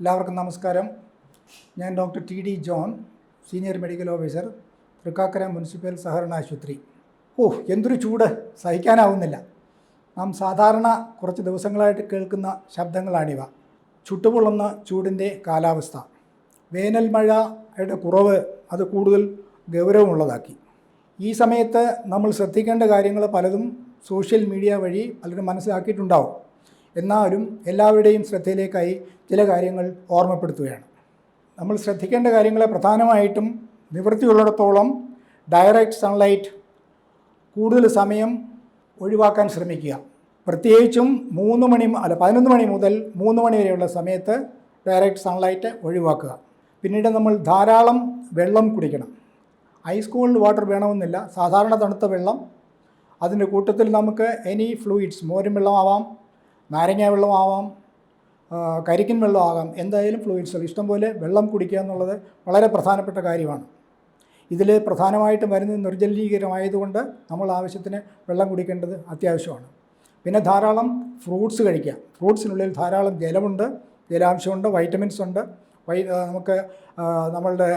എല്ലാവർക്കും നമസ്കാരം. ഞാൻ doctor T D John senior medical officer Thrikkakara municipal സഹകരണ ആശുപത്രി. ഓ എന്തൊരു ചൂട്. സഹിക്കാനാവുന്നില്ല. നാം സാധാരണ കുറച്ച് ദിവസങ്ങളായിട്ട് കേൾക്കുന്ന ശബ്ദങ്ങളാണിവ. ചുട്ടുപൊള്ളുന്ന ചൂടിന്റെ കാലാവസ്ഥ. വേനൽ മഴയുടെ കുറവ് അത് കൂടുതൽ ഗൗരവമുള്ളതാക്കി. ഈ സമയത്ത് നമ്മൾ ശ്രദ്ധിക്കേണ്ട കാര്യങ്ങൾ പലതും സോഷ്യൽ മീഡിയ വഴി പലരും മനസ്സിലാക്കിയിട്ടുണ്ടാവും. എന്നാലും എല്ലാവരുടെയും ശ്രദ്ധയിലേക്കായി ചില കാര്യങ്ങൾ ഓർമ്മപ്പെടുത്തുകയാണ്. നമ്മൾ ശ്രദ്ധിക്കേണ്ട കാര്യങ്ങളെ പ്രധാനമായിട്ടും നിവൃത്തിയുള്ളിടത്തോളം ഡയറക്റ്റ് സൺലൈറ്റ് കൂടുതൽ സമയം ഒഴിവാക്കാൻ ശ്രമിക്കുക. പ്രത്യേകിച്ചും മൂന്ന് മണി അല്ല പതിനൊന്ന് മണി മുതൽ മൂന്ന് മണി വരെയുള്ള സമയത്ത് ഡയറക്റ്റ് സൺലൈറ്റ് ഒഴിവാക്കുക. പിന്നീട് നമ്മൾ ധാരാളം വെള്ളം കുടിക്കണം. ഐസ് കോൾഡ് വാട്ടർ വേണമെന്നില്ല. സാധാരണ തണുത്ത വെള്ളം. അതിന്റെ കൂട്ടത്തിൽ നമുക്ക് എനി ഫ്ലൂയിഡ്സ് മോരും വെള്ളമാവാം. നാരങ്ങ വെള്ളമാവാം കരിക്കിൻ വെള്ളമാകാം എന്തായാലും ഫ്ലൂയിഡ്സ് ഇഷ്ടംപോലെ വെള്ളം കുടിക്കുക എന്നുള്ളത് വളരെ പ്രധാനപ്പെട്ട കാര്യമാണ്. ഇതിൽ പ്രധാനമായിട്ടും വരുന്നത് നിർജലീകരമായതുകൊണ്ട് നമ്മൾ ആവശ്യത്തിന് വെള്ളം കുടിക്കേണ്ടത് അത്യാവശ്യമാണ്. പിന്നെ ധാരാളം ഫ്രൂട്ട്സ് കഴിക്കുക ഫ്രൂട്ട്സിനുള്ളിൽ ധാരാളം ജലമുണ്ട് ജലാംശമുണ്ട് വൈറ്റമിൻസ് ഉണ്ട്. വൈ നമുക്ക് നമ്മളുടെ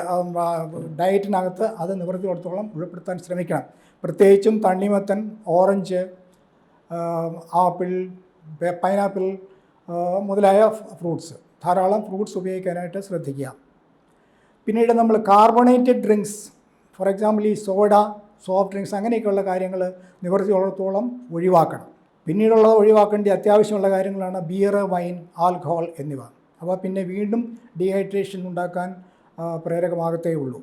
ഡയറ്റിനകത്ത് അത് നിവൃത്തിയിടത്തോളം ഉൾപ്പെടുത്താൻ ശ്രമിക്കണം. പ്രത്യേകിച്ചും തണ്ണിമത്തൻ ഓറഞ്ച് ആപ്പിൾ പൈനാപ്പിൾ മുതലായ ഫ്രൂട്ട്സ് ധാരാളം ഫ്രൂട്ട്സ് ഉപയോഗിക്കാനായിട്ട് ശ്രദ്ധിക്കുക. പിന്നീട് നമ്മൾ കാർബണേറ്റഡ് ഡ്രിങ്ക്സ് ഫോർ എക്സാമ്പിൾ ഈ സോഡ സോഫ്റ്റ് ഡ്രിങ്ക്സ് അങ്ങനെയൊക്കെയുള്ള കാര്യങ്ങൾ നിവർത്തിയുള്ളത്തോളം ഒഴിവാക്കണം. പിന്നീടുള്ളത് ഒഴിവാക്കേണ്ട അത്യാവശ്യമുള്ള കാര്യങ്ങളാണ് ബിയർ വൈൻ ആൽക്കഹോൾ എന്നിവ. അപ്പോൾ പിന്നെ വീണ്ടും ഡീഹൈഡ്രേഷൻ ഉണ്ടാക്കാൻ പ്രേരകമാകത്തേ ഉള്ളൂ.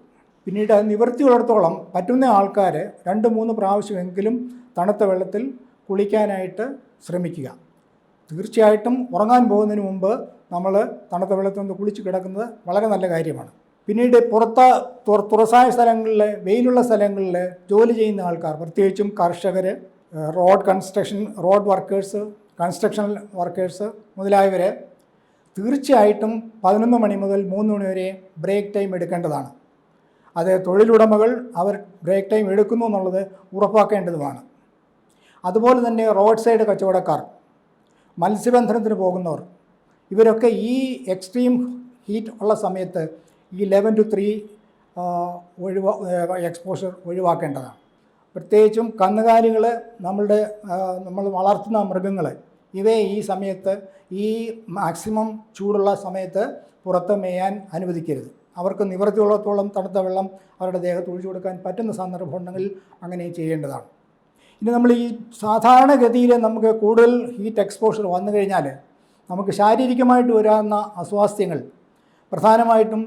പിന്നീട് നിവൃത്തിയുള്ളിടത്തോളം പറ്റുന്ന ആൾക്കാർ രണ്ട് മൂന്ന് പ്രാവശ്യമെങ്കിലും തണുത്ത വെള്ളത്തിൽ കുളിക്കാനായിട്ട് ശ്രമിക്കുക. തീർച്ചയായിട്ടും ഉറങ്ങാൻ പോകുന്നതിന് മുമ്പ് നമ്മൾ തണുത്ത വെള്ളത്തിൽ നിന്ന് കുളിച്ച് കിടക്കുന്നത് വളരെ നല്ല കാര്യമാണ്. പിന്നീട് പുറത്ത തുറസായ സ്ഥലങ്ങളിൽ വെയിലുള്ള സ്ഥലങ്ങളിൽ ജോലി ചെയ്യുന്ന ആൾക്കാർ പ്രത്യേകിച്ചും കർഷകർ road construction road workers construction workers മുതലായവർ തീർച്ചയായിട്ടും പതിനൊന്ന് മണി മുതൽ മൂന്ന് മണി വരെ ബ്രേക്ക് ടൈം എടുക്കേണ്ടതാണ്. അത് തൊഴിലുടമകൾ അവർ ബ്രേക്ക് ടൈം എടുക്കുന്നു എന്നുള്ളത് ഉറപ്പാക്കേണ്ടതുമാണ്. അതുപോലെ തന്നെ റോഡ് സൈഡ് കച്ചവടക്കാർ മത്സ്യബന്ധനത്തിന് പോകുന്നവർ ഇവരൊക്കെ ഈ എക്സ്ട്രീം ഹീറ്റ് ഉള്ള സമയത്ത് ഈ ലെവൻ ടു ത്രീ ഒഴിവാ എക്സ്പോഷർ ഒഴിവാക്കേണ്ടതാണ്. പ്രത്യേകിച്ചും കന്നുകാലികൾ നമ്മളുടെ നമ്മൾ വളർത്തുന്ന മൃഗങ്ങൾ ഇവയെ ഈ സമയത്ത് ഈ മാക്സിമം ചൂടുള്ള സമയത്ത് പുറത്ത് മേയാൻ അനുവദിക്കരുത്. അവർക്ക് നിവൃത്തിയുള്ളത്തോളം തണുത്ത വെള്ളം അവരുടെ ദേഹത്ത് ഒഴിച്ചു കൊടുക്കാൻ പറ്റുന്ന സന്ദർഭം ഉണ്ടെങ്കിൽ അങ്ങനെ ചെയ്യേണ്ടതാണ്. ഇനി നമ്മൾ ഈ സാധാരണഗതിയിൽ നമുക്ക് കൂടുതൽ ഹീറ്റ് എക്സ്പോഷർ വന്നു കഴിഞ്ഞാൽ നമുക്ക് ശാരീരികമായിട്ട് വരാവുന്ന അസ്വാസ്ഥ്യങ്ങൾ പ്രധാനമായിട്ടും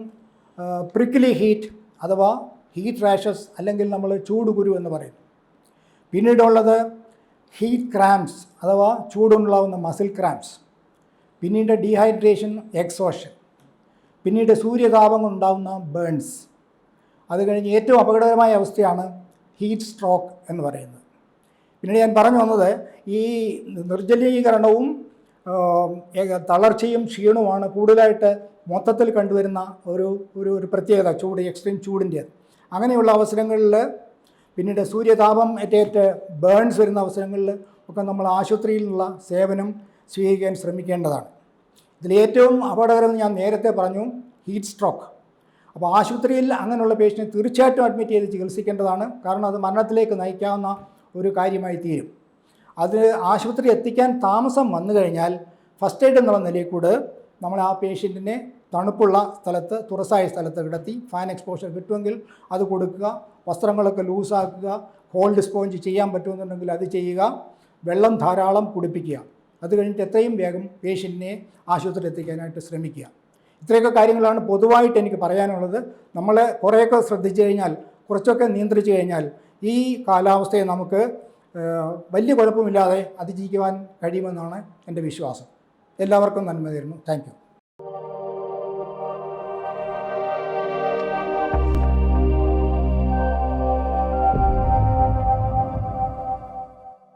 പ്രിക്കിലി ഹീറ്റ് അഥവാ ഹീറ്റ് റാഷസ് അല്ലെങ്കിൽ നമ്മൾ ചൂടുകുരു എന്ന് പറയും. പിന്നീടുള്ളത് ഹീറ്റ് ക്രാംസ് അഥവാ ചൂടുണ്ടാവുന്ന മസിൽ ക്രാംസ് പിന്നീട് ഡീഹൈഡ്രേഷൻ എക്സോഷൻ പിന്നീട് സൂര്യതാപം കൊണ്ടുണ്ടാവുന്ന ബേൺസ് അത് കഴിഞ്ഞ് ഏറ്റവും അപകടകരമായ അവസ്ഥയാണ് ഹീറ്റ് സ്ട്രോക്ക് എന്ന് പറയുന്നത്. പിന്നീട് ഞാൻ പറഞ്ഞു വന്നത് ഈ നിർജലീകരണവും തളർച്ചയും ക്ഷീണവുമാണ് കൂടുതലായിട്ട് മൊത്തത്തിൽ കണ്ടുവരുന്ന ഒരു ഒരു ഒരു പ്രത്യേകത ചൂട് എക്സ്ട്രീം ചൂടിന്റെ. അങ്ങനെയുള്ള അവസരങ്ങളിൽ പിന്നീട് സൂര്യതാപം ഏറ്റേറ്റ് ബേൺസ് വരുന്ന അവസരങ്ങളിൽ ഒക്കെ നമ്മൾ ആശുപത്രിയിൽ നിന്നുള്ള സേവനം സ്വീകരിക്കാൻ ശ്രമിക്കേണ്ടതാണ്. ഇതിൽ ഏറ്റവും അപകടകരം ഞാൻ നേരത്തെ പറഞ്ഞു ഹീറ്റ് സ്ട്രോക്ക് അപ്പോൾ ആശുപത്രിയിൽ അങ്ങനെയുള്ള പേഷ്യന്റ് തീർച്ചയായിട്ടും അഡ്മിറ്റ് ചെയ്ത് ചികിത്സിക്കേണ്ടതാണ്. കാരണം അത് മരണത്തിലേക്ക് നയിക്കാവുന്ന ഒരു കാര്യമായി തീരും. അത് ആശുപത്രി എത്തിക്കാൻ താമസം വന്നു കഴിഞ്ഞാൽ ഫസ്റ്റ് എയ്ഡ് എന്നുള്ള നിലയിൽ കൂടെ നമ്മൾ ആ പേഷ്യന്റിനെ തണുപ്പുള്ള സ്ഥലത്ത് തുറസായ സ്ഥലത്ത് കിടത്തി ഫാൻ എക്സ്പോഷർ കിട്ടുമെങ്കിൽ അത് കൊടുക്കുക വസ്ത്രങ്ങളൊക്കെ ലൂസാക്കുക കോൾഡ് സ്പോഞ്ച് ചെയ്യാൻ പറ്റുമെന്നുണ്ടെങ്കിൽ അത് ചെയ്യുക വെള്ളം ധാരാളം കുടിപ്പിക്കുക. അത് കഴിഞ്ഞിട്ട് എത്രയും വേഗം പേഷ്യന്റിനെ ആശുപത്രി എത്തിക്കാനായിട്ട് ശ്രമിക്കുക. ഇത്രയൊക്കെ കാര്യങ്ങളാണ് പൊതുവായിട്ട് എനിക്ക് പറയാനുള്ളത്. നമ്മൾ കുറേയൊക്കെ ശ്രദ്ധിച്ചു കഴിഞ്ഞാൽ കുറച്ചൊക്കെ നിയന്ത്രിച്ചു കഴിഞ്ഞാൽ ഈ കാലാവസ്ഥയെ നമുക്ക് വലിയ കുഴപ്പമില്ലാതെ അതിജീവിക്കുവാൻ കഴിയുമെന്നാണ് എന്റെ വിശ്വാസം. എല്ലാവർക്കും നന്മ തരുന്നു. താങ്ക്